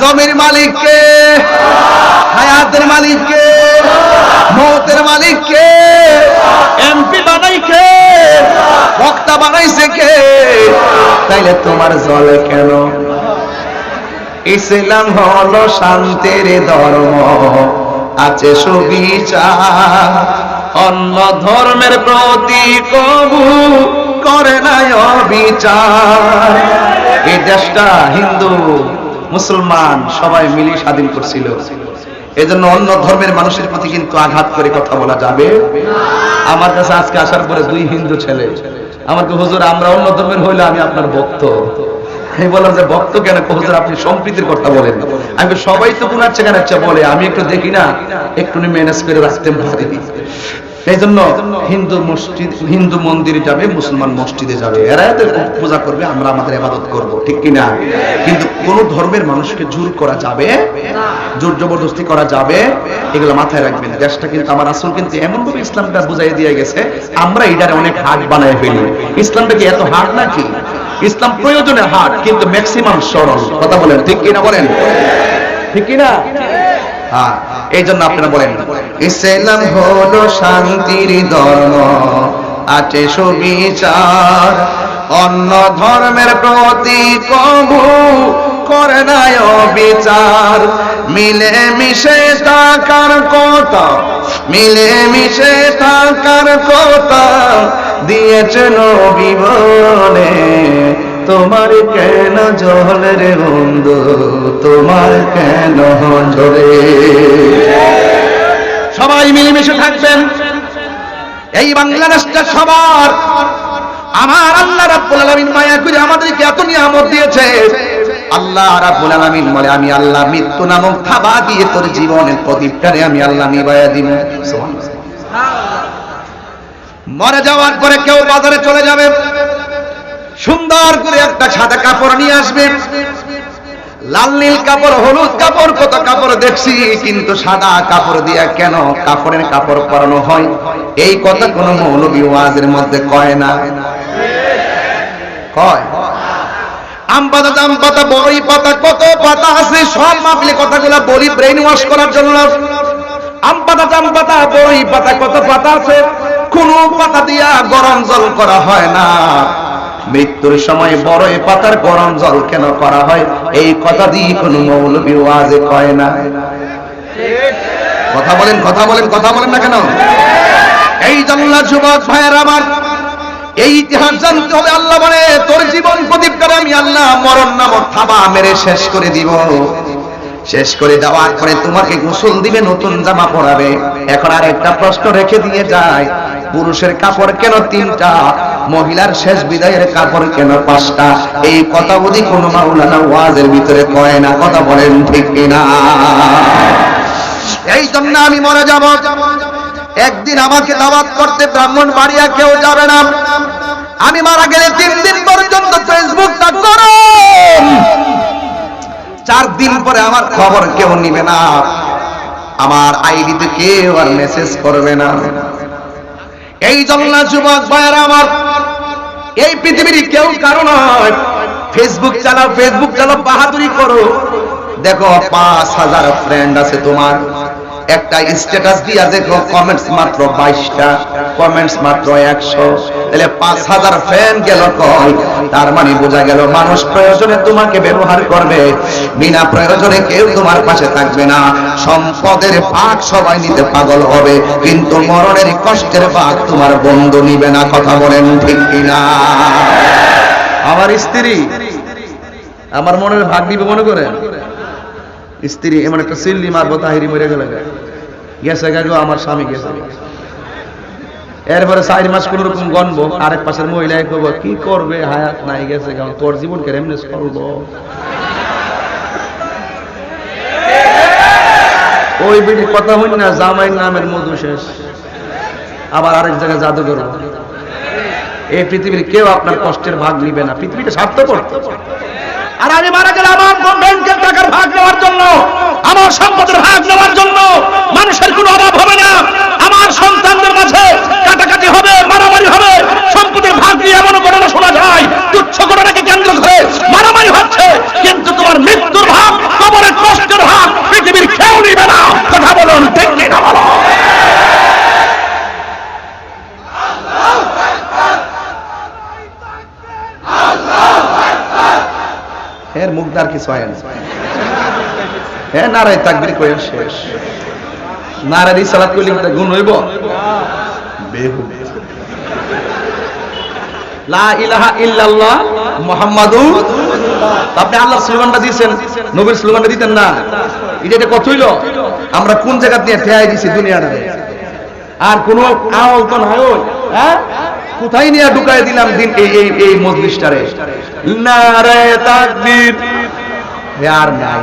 জমির মালিক কে হায়াতের মালিক কে মৌতের মালিক কে এমপি বানাই কে বক্তা বানাইছে কে? তাইলে তোমার জলে কেন? ইসলাম হলো শান্তির ধর্ম, আছে সুবিচার। অন্য ধর্মের প্রতি কবু করে নাই অবিচার। এই দেশটা হিন্দু মুসলমান সবাই মিলে স্বাধীন করছিল। এজন্য অন্য ধর্মের মানুষের প্রতি কিন্তু আঘাত করে কথা বলা যাবে। আমার কাছে আজকে আসার পরে দুই হিন্দু ছেলে। আমাকে হুজুর, আমরা অন্য ধর্মের হইলে আমি আপনার ভক্ত। আমি বললাম যে, ভক্ত কেন? হুজুর, আপনি সম্প্রীতির কথা বলেন। আমি সবাই তো গুনার চেকার বলে, আমি একটু দেখি না একটু ম্যানেজ করে রাখতে এই জন্য হিন্দু মসজিদ, হিন্দু মন্দিরে যাবে, মুসলমান মসজিদে যাবে। এরা এদের পূজা করবে, আমরা আমাদের ইবাদত করব, ঠিক কিনা? কিন্তু কোন ধর্মের মানুষকে জোর করা যাবে? জোর জবরদস্তি করা যাবে? এগুলো মাথায় রাখবেন। দেশটা কিন্তু আমার আসল কিন্তু এমন ভাবে ইসলামটা বুঝাই দিয়ে গেছে, আমরা এটারে অনেক হাট বানায় ফেলি। ইসলামটা কি এত হার্ড নাকি? ইসলাম প্রয়োজনে হার্ড, কিন্তু ম্যাক্সিমাম সরল। কথা বলেন, ঠিক কিনা বলেন? ঠিক কিনা? হ্যাঁ। এই জন্য আপনারা বলেন। ইসলাম হলো শান্তির ধর্ম, আছে সুবিচার। অন্য ধর্মের প্রতি কবু করে নাই অবিচার। মিলে মিশে থাকার কথা মিলে মিশে থাকার কথা দিয়েছেন বিবনে তোমার কেন জলে রে বন্ধু? তোমার কেন ঝরে সবাই মিলেমিশে থাকবেন। এই বাংলাদেশটা সবার। আমার আল্লাহ রাব্বুল আলামিন মায়া করে আমাদেরকে এত নিয়ামত দিয়েছে। আল্লাহ রাব্বুল আলামিন বলে, আমি আল্লাহ মৃত্যু নামক থাবা দিয়ে তোর জীবনের প্রদীপটারে আমি আল্লাহ নিবাইয়া দিব। সুবহানাল্লাহ। মরে যাওয়ার পরে কেউ বাজারে চলে যাবে। সুন্দর করে একটা সাদা কাপড় নিয়ে আসবে। লাল নীল কাপড়, হলুদ কাপড়, কত কাপড় দেখছি, কিন্তু সাদা কাপড় দিয়া কেন কাপড়ের কাপড় পরানো হয়? এই কথা কোন মৌলবী ওয়াজের মধ্যে কয় না। কয়। আম পাতা, জাম পাতা বড়ই পাতা, কত পাতা আছে, সব মাপলে কথাগুলো বলি ব্রেন ওয়াশ করার জন্য। আম পাতা, জাম পাতা বড়ই পাতা, কত পাতা আছে, কোন পাতা দিয়া গরম জল করা হয় না। মৃত্যুর সময় বড়ই পাতার গরম জল কেন করা হয়? এই কথা দিয়ে কোন মৌলবী ওয়াজে কয় না। কথা বলেন কথা বলেন কথা বলেন না কেন? এই জানলা যুবক ভাইয়ের আমার, এই ইতিহাস জানতে হবে, আল্লাহ বলে, তোর জীবন প্রদীপ করে আমি আল্লাহ মরণ নামক থাবা মেরে শেষ করে দিব। শেষ করে দেওয়ার পরে তোমাকে গোসল দিবে, নতুন জামা পরাবে। এখন আর একটা প্রশ্ন রেখে দিয়ে যায় পুরুষের কাপড় কেন তিনটা? মহিলার শেষ বিদায়ের কাপড় কেন পাঁচটা? এই কথা বুঝি কোন মাওলানা ওয়াজের ভিতরে কয় না, কথা বলেন ঠিক কিনা? এই জন্য আমি মরে যাব। একদিন আমাকে দাওয়াত করতে ব্রাহ্মণ বাড়িয়া কেউ যাবে না। আমি মারা গেলে তিন দিন পর্যন্ত ফেসবুকটা গরম। চার দিন পরে আমার খবর কেউ নিবে না। আমার আইডিতে কেউ আর মেসেজ করবে না। এই জন্য যুবক ভাইয়েরা আমার, এই পৃথিবীর কেউ কারও নয়। ফেসবুক চালাও ফেসবুক চালাও, বাহাদুরি করো। দেখো পাঁচ হাজার ফ্রেন্ড আছে তোমার। একটা স্ট্যাটাস দিয়া দেখো কমেন্টস মাত্র বাইশটা কমেন্টস মাত্র একশো। তাহলে পাঁচ হাজার ফ্রেন্ড গেল কয় তার মানে বোঝা গেল মানুষ প্রয়োজনে তোমাকে ব্যবহার করবে, বিনা প্রয়োজনে কেউ তোমার পাশে থাকবে না। সম্পদের ভাগ সবাই নিতে পাগল হবে, কিন্তু মরণের কষ্টের ভাগ তোমার বন্ধু নিবে না, কথা বলেন ঠিক কিনা? আমার স্ত্রী, আমার মনের ভাগ দিবে মনে করেন? স্ত্রী, এমন একটা সিল্লি মারবো, তাহিরি মরে গেলে গেছে গেল আমার স্বামী গেছে এরপরে চার মাস কোন রকম গণবো, আরেক পাশের মহিলায় করব কি করবে? হায়াত নাই, গেছে কারণ তোর জীবন কে এমনি চলবো? ওই বিড়ি কথা হই না, জামাই নামের মধু শেষ। আবার আরেক জায়গায় জাদু করব এই পৃথিবীর কেউ আপনার কষ্টের ভাগ নিবে না। পৃথিবীটা স্বার্থপর। আর আমি মারা গেলে আমার আমার সম্পদের ভাগ নেওয়ার জন্য মানুষের কোনো অভাব হবে না। আমার সন্তানদের মাঝে কাটাকাটি হবে, মারামারি হবে। সম্পদের ভাগ নিয়ে এমন ঘটনা শোনা যায়, তুচ্ছ ঘটনাকে কেন্দ্র করে মারামারি হচ্ছে। কিন্তু তোমার মৃত্যুর ভাগ, কবরের কষ্টের ভাগ, পৃথিবীর কেউ নিবে না। কথা বলুন এর মুখদার কিছু হয় হ্যাঁ নারায় তাকবির করে শেষ। নারায় সালাত করলে কি গুণ হইব? বেহু লা ইলাহা ইল্লাল্লাহ মুহাম্মাদুর আপনি আল্লাহর স্লোগানটা দিয়েছেন, নবীর স্লোগানটা দিতেন না। এটা এটা কত হইল, আমরা কোন জায়গা দিয়ে ঠেয়াই দিছি দুনিয়াটা? আর কোন আওয়াজ তো নাই হ্যাঁ? কোথায় নিয়ে ঢুকাই দিলাম দিন এই এই এই মজলিসটারে? নারে তাকবীর। আর নাই।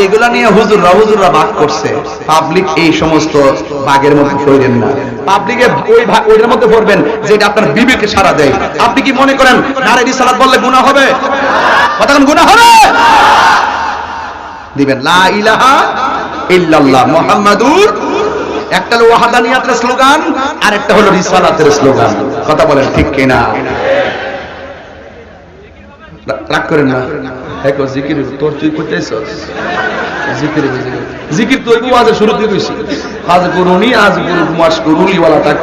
এইগুলা নিয়ে হুজুররা হুজুররা ভাগ করছে। পাবলিক এই সমস্ত ভাগের মধ্যে পড়বেন না। পাবলিকে ওই ওইটার মধ্যে পড়বেন যেটা আপনার বিবেকে সারা দেয়। আপনি কি মনে করেন, নারে বললে গুনাহ হবে? কতক্ষণ গুনাহ হবে? দিবেন, লা ইলাহা ইল্লাল্লাহ, মুহাম্মাদুর একটা হলো ওয়াহাদানিয়াতের স্লোগান আর একটা হলো রিসালাতের স্লোগান। কথা বলেন ঠিক কিনা? রাগ করেন না? জিকির তোর তুই করতেছ জিকির জিকির। ওয়াজে কইছি আজ করুনি আজ করুন ওয়ালা তাক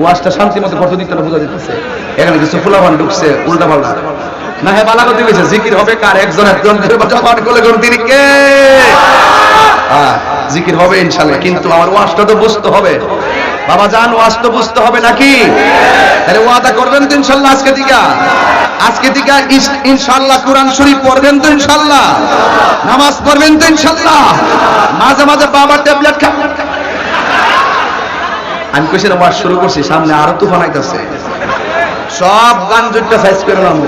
ওয়াজটা শান্তি মতো বোঝা দিতেছে এখানে কিছু ফুলাবান ঢুকছে উল্টা পাল্টা। না হ্যাঁ বালা কথা কইছে জিকির হবে কার? একজন একজন বাটা পাঠ করলে তিনি কে? হ্যাঁ, জিকির হবে ইনশাল্লাহ কিন্তু আমার ওয়াজটা তো বুঝতে হবে। বাবা জান, ওয়াজ তো বুঝতে হবে নাকি? তাহলে ওয়াদা করবেন তো ইনশাল্লাহ আজকে থেকে আজকে ইস- ইনশাল্লাহ কোরআন শরীফ পড়বেন তো ইনশাল্লাহ। নামাজ পড়বেন তো ইনশাল্লাহ। মাঝে মাঝে বাবার ট্যাবলেট খা আমি কইছিলাম ওয়াজ শুরু করছি, সামনে আরও তুফান আইতাছে। সব গান জুটটা সাইজ করে নাম।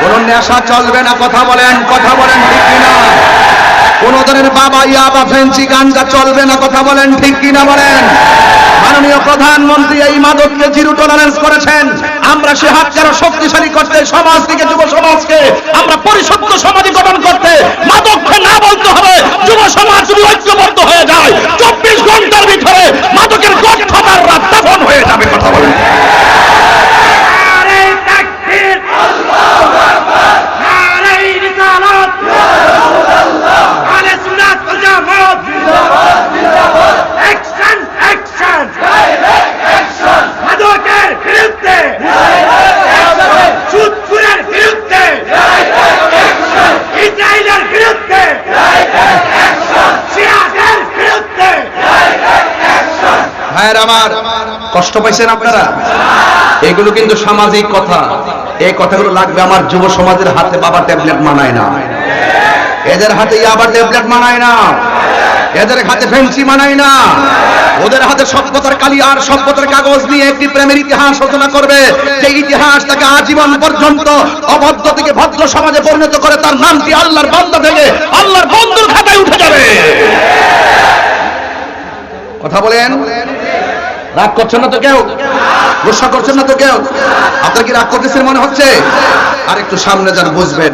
কোন নেশা চলবে না, কথা বলেন কথা বলেন ঠিক কিনা? কোন ধরনের বাবা ইয়া বা ফেন্সি গাঞ্জা চলবে না, কথা বলেন ঠিক কিনা বলেন? মাননীয় প্রধানমন্ত্রী এই মাদককে জিরো টলারেন্স করেছেন। আমরা সে হাতকে আরও শক্তিশালী করতে, সমাজ থেকে যুব সমাজকে আমরা পরিশুদ্ধ সমাজে গঠন করতে মাদককে না বলতে হবে। যুব সমাজ যদি ঐক্যবদ্ধ হয়ে যায়, চব্বিশ ঘণ্টার ভিতরে মাদকের গঠ খাবার রাত দাফন হয়ে যাবে। পাইছেন আপনারা? এগুলো কিন্তু সামাজিক কথা। এই কথাগুলো লাগবে আমার যুব সমাজের হাতে বাবা ট্যাবলেট মানায় না। এদের হাতে ইয়াবা ট্যাবলেট মানায় না। এদের হাতে ফেন্সি মানায় না। ওদের হাতে সভ্যতার কালি আর সভ্যতার কাগজ নিয়ে একটি প্রেমের ইতিহাস রচনা করবে। যে ইতিহাস তাকে আজীবন পর্যন্ত অভদ্র থেকে ভদ্র সমাজে পরিণত করে তার নামটি আল্লাহর বান্দা থেকে আল্লাহর বন্ধুর খাতায় উঠে যাবে। কথা বলেন? রাগ করছেন না তো কেউ? গুসা করছেন না তো কেউ? আপনার কি রাগ করতেছেন মনে হচ্ছে? আর একটু সামনে যান বুঝবেন।